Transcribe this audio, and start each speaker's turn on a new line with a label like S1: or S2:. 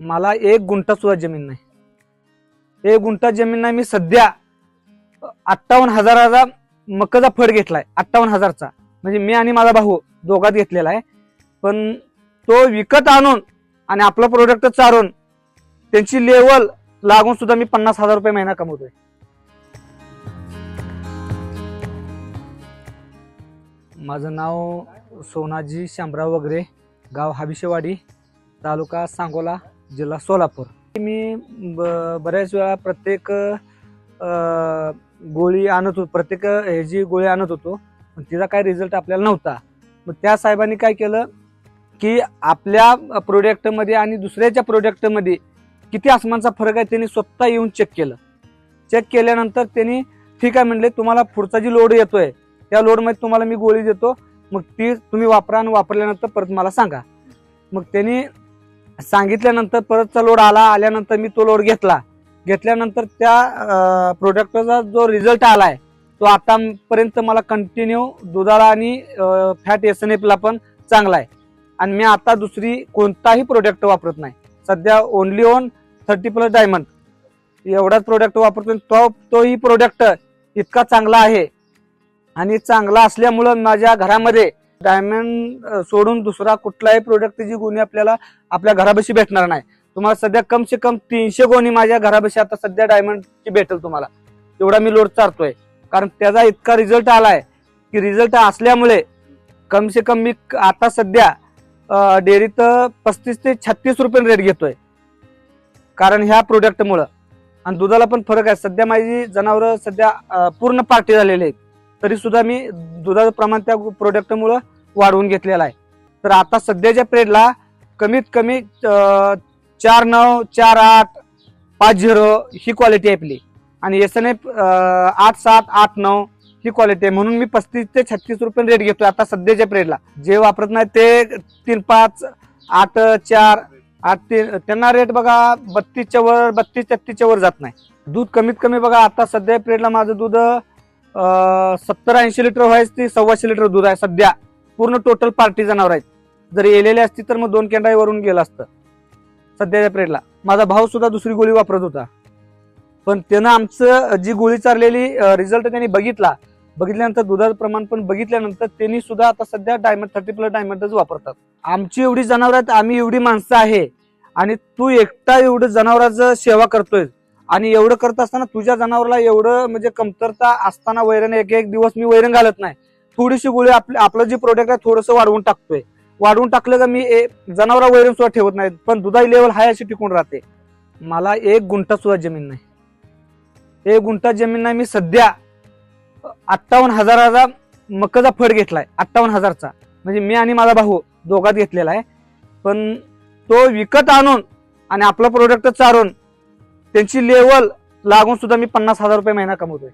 S1: मला एक गुंठा सुद्धा जमीन नाही. एक गुंठा जमीन नाही मी सध्या अठ्ठावन्न हजाराचा मकाचा फड घेतलाय अठ्ठावन्न हजारचा. म्हणजे मी आणि माझा भाऊ दोघात घेतलेला आहे. पण तो विकत आणून आणि आपला प्रोडक्ट चारून त्यांची लेवल लागून सुद्धा मी पन्नास हजार रुपये महिना कमवतोय. माझं नाव सोनाजी शामराव वगैरे गाव हाबिशेवाडी तालुका सांगोला. जिल्हा सोलापूर. मी ब- बऱ्याच वेळा प्रत्येक गोळी आणत होतो प्रत्येक ह्याची गोळी आणत होतो पण तिचा काय रिझल्ट आपल्याला नव्हता. मग त्या साहेबांनी काय केलं की आपल्या प्रोडक्टमध्ये आणि दुसऱ्याच्या प्रोडक्टमध्ये किती आसमानचा फरक आहे त्यांनी स्वतः येऊन चेक केलं. चेक केल्यानंतर त्यांनी ठीक आहे म्हणले तुम्हाला पुढचा जी लोड येतोय त्या लोडमध्ये तुम्हाला मी गोळी देतो मग ती तुम्ही वापरा आणि वापरल्यानंतर परत मला सांगा. मग त्यांनी सांगितल्यानंतर परतचा लोड आला आल्यानंतर मी तो लोड घेतला. घेतल्यानंतर त्या प्रोडक्टचा जो रिझल्ट आलाय तो आतापर्यंत मला कंटिन्यू दुधाला आणि फॅट एस एन एफला पण चांगला आहे आणि मी आता दुसरी कोणताही प्रोडक्ट वापरत नाही. सध्या only one thirty plus diamond एवढाच प्रोडक्ट वापरतो तो तोही प्रोडक्ट इतका चांगला आहे. आणि चांगला असल्यामुळं माझ्या घरामध्ये डायमंड सोडून दुसरा कुठलाही प्रोडक्ट जी गुणी आपल्याला आपल्या घराबशी भेटणार नाही. तुम्हाला सध्या कमसे कम तीनशे गोणी माझ्या घराबशी आता सध्या डायमंडची भेटेल तुम्हाला. एवढा मी लोड चारतोय. कारण त्याचा इतका रिझल्ट आलाय की रिझल्ट असल्यामुळे कम से कम मी क- आता सध्या डेअरीत पस्तीस ते छत्तीस रुपये रेट घेतोय. कारण ह्या प्रोडक्टमुळं आणि दुधाला पण फरक आहे. सध्या माझी जनावरं सध्या पूर्ण पार्टी झालेली आहेत. तरी सुद्धा मी दुधाचं प्रमाण त्या प्रोडक्टमुळं वाढवून घेतलेलं आहे. तर आता सध्याच्या पिरियडला कमीत कमी चार नऊ चार आठ पाच झिरो ही क्वालिटी आहे आपली. आणि एस एन एफ आठ सात आठ नऊ ही क्वालिटी आहे. म्हणून मी पस्तीस ते छत्तीस रुपये रेट घेतो आता सध्याच्या पिरियडला जे वापरत नाही ते तीन पाच आठ चार आठ तीन त्यांना रेट बघा बत्तीसच्या वर बत्तीस तेहतीसच्या वर जात नाही. दूध कमीत कमी बघा आता सध्या पिरियडला माझं दूध सत्तर ऐंशी लिटर व्हायच ती सव्वाशे लिटर दूध आहे सध्या. पूर्ण टोटल पार्टी जनावर आहेत. जर येलेली असती तर मग दोन केंडाई वरून गेलं असतं. सध्याच्या पिरियडला माझा भाऊ सुद्धा दुसरी गोळी वापरत होता. पण त्यानं आमचं जी गोळी चाललेली रिझल्ट त्यांनी बघितला. बघितल्यानंतर दुधाचं प्रमाण पण बघितल्यानंतर त्यांनी सुद्धा आता सध्या डायमंड थर्टी प्लस डायमंडच वापरतात. आमची एवढी जनावर आहेत आम्ही एवढी माणसं आहे. आणि तू एकटा एवढं जनावरांचं सेवा करतोय आणि एवढं करत असताना तुझ्या जनावराला एवढं म्हणजे कमतरता असताना वैरण एक एक दिवस मी वैरण घालत नाही. थोडीशी गोळी आपलं आपलं जे प्रोडक्ट आहे थोडंसं वाढवून टाकतोय. वाढवून टाकलं का मी जनावरा वैरण सुद्धा ठेवत नाही. पण दुधाई लेवल हाय अशी टिकून राहते. मला एक गुंठा सुद्धा जमीन नाही. एक गुंठा जमीन नाही मी सध्या अठ्ठावन्न हजाराचा मकाचा फड घेतलाय. अठ्ठावन्न हजारचा. म्हणजे मी आणि माझा भाऊ दोघात घेतलेला आहे. पण तो विकत आणून आणि आपलं प्रोडक्ट चारून त्यांची लेवल लागून सुद्धा मी पन्नास हजार रुपये महिना कमवतोय.